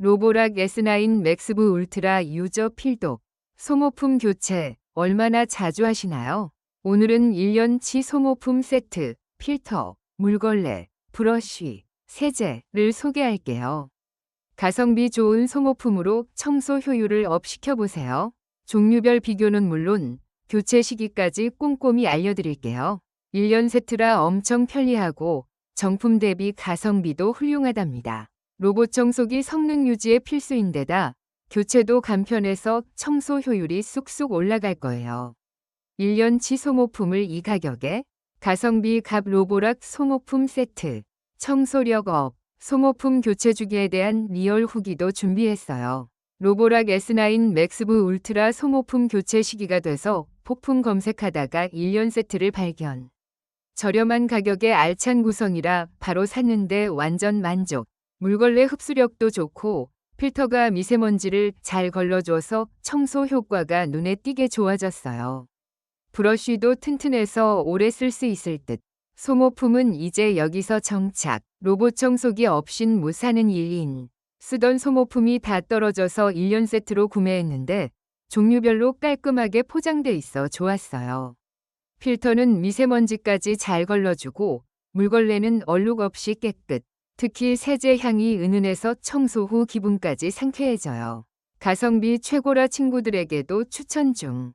로보락 S9 맥스부 울트라 유저 필독 소모품 교체 얼마나 자주 하시나요? 오늘은 1년치 소모품 세트, 필터, 물걸레, 브러쉬, 세제를 소개할게요. 가성비 좋은 소모품으로 청소 효율을 업 시켜보세요. 종류별 비교는 물론 교체 시기까지 꼼꼼히 알려드릴게요. 1년 세트라 엄청 편리하고 정품 대비 가성비도 훌륭하답니다. 로봇 청소기 성능 유지에 필수인데다 교체도 간편해서 청소 효율이 쑥쑥 올라갈 거예요. 1년치 소모품을 이 가격에 가성비 갑 로보락 소모품 세트, 청소력 업, 소모품 교체 주기에 대한 리얼 후기도 준비했어요. 로보락 S9 맥스부 울트라 소모품 교체 시기가 돼서 폭풍 검색하다가 1년 세트를 발견. 저렴한 가격에 알찬 구성이라 바로 샀는데 완전 만족. 물걸레 흡수력도 좋고 필터가 미세먼지를 잘 걸러줘서 청소 효과가 눈에 띄게 좋아졌어요. 브러쉬도 튼튼해서 오래 쓸 수 있을 듯. 소모품은 이제 여기서 정착. 로봇 청소기 없인 못 사는 일인. 쓰던 소모품이 다 떨어져서 1년 세트로 구매했는데 종류별로 깔끔하게 포장돼 있어 좋았어요. 필터는 미세먼지까지 잘 걸러주고 물걸레는 얼룩 없이 깨끗. 특히 세제 향이 은은해서 청소 후 기분까지 상쾌해져요. 가성비 최고라 친구들에게도 추천 중.